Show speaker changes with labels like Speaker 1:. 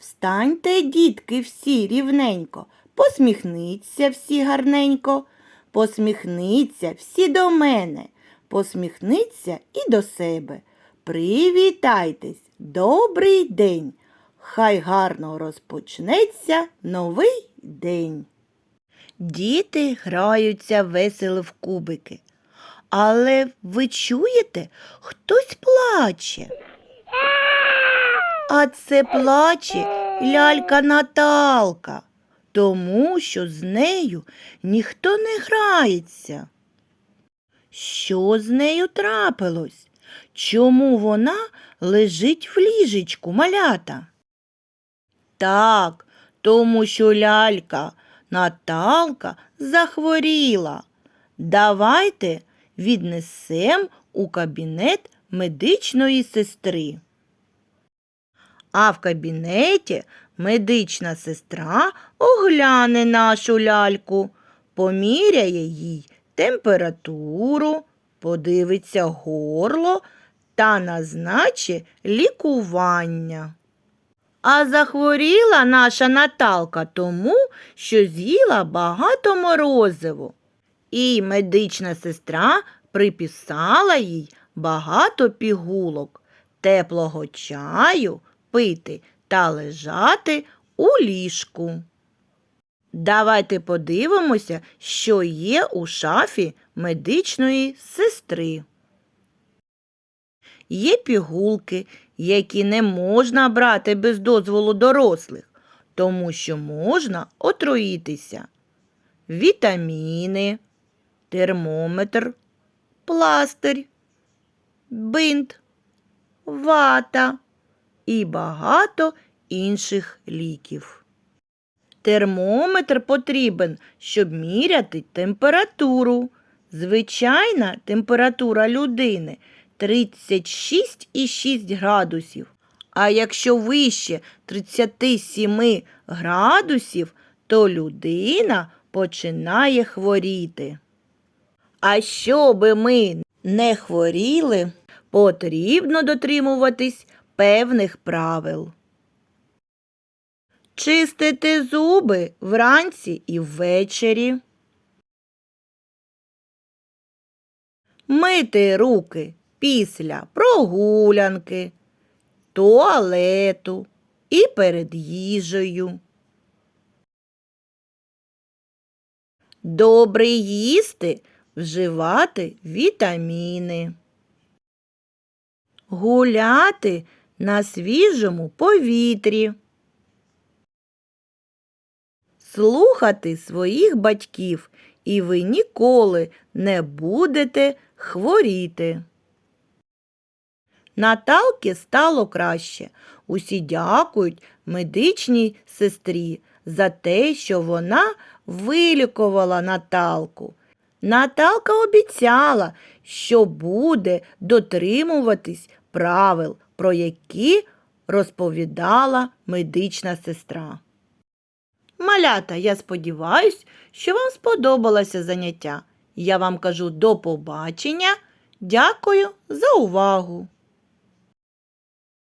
Speaker 1: Встаньте, дітки, всі рівненько, посміхніться всі гарненько, посміхніться всі до мене, посміхніться і до себе. Привітайтесь, добрий день! Хай гарно розпочнеться новий день. Діти граються весело в кубики. Але ви чуєте, хтось плаче. А це плаче лялька Наталка, тому що з нею ніхто не грається. Що з нею трапилось? Чому вона лежить в ліжечку малята? Так, тому що лялька Наталка захворіла. Давайте віднесем у кабінет медичної сестри. А в кабінеті медична сестра огляне нашу ляльку, поміряє їй температуру, подивиться горло та назначить лікування. А захворіла наша Наталка тому, що з'їла багато морозиву. І медична сестра приписала їй багато пігулок, теплого чаю пити та лежати у ліжку. Давайте подивимося, що є у шафі медичної сестри. Є пігулки, які не можна брати без дозволу дорослих, тому що можна отруїтися. Вітаміни, термометр, пластир, бинт, вата і багато інших ліків. Термометр потрібен, щоб міряти температуру. Звичайна температура людини 36,6 градусів. А якщо вище 37 градусів, то людина починає хворіти. А щоби ми не хворіли, потрібно дотримуватись певних правил. Чистити зуби вранці і ввечері. Мити руки після прогулянки, туалету і перед їжею. Добре їсти, вживати вітаміни. Гуляти на свіжому повітрі. Слухати своїх батьків, і ви ніколи не будете хворіти. Наталки стало краще. Усі дякують медичній сестрі за те, що вона вилікувала Наталку. Наталка обіцяла, що буде дотримуватись правил, про які розповідала медична сестра. Малята, я сподіваюсь, що вам сподобалося заняття. Я вам кажу до побачення. Дякую за увагу!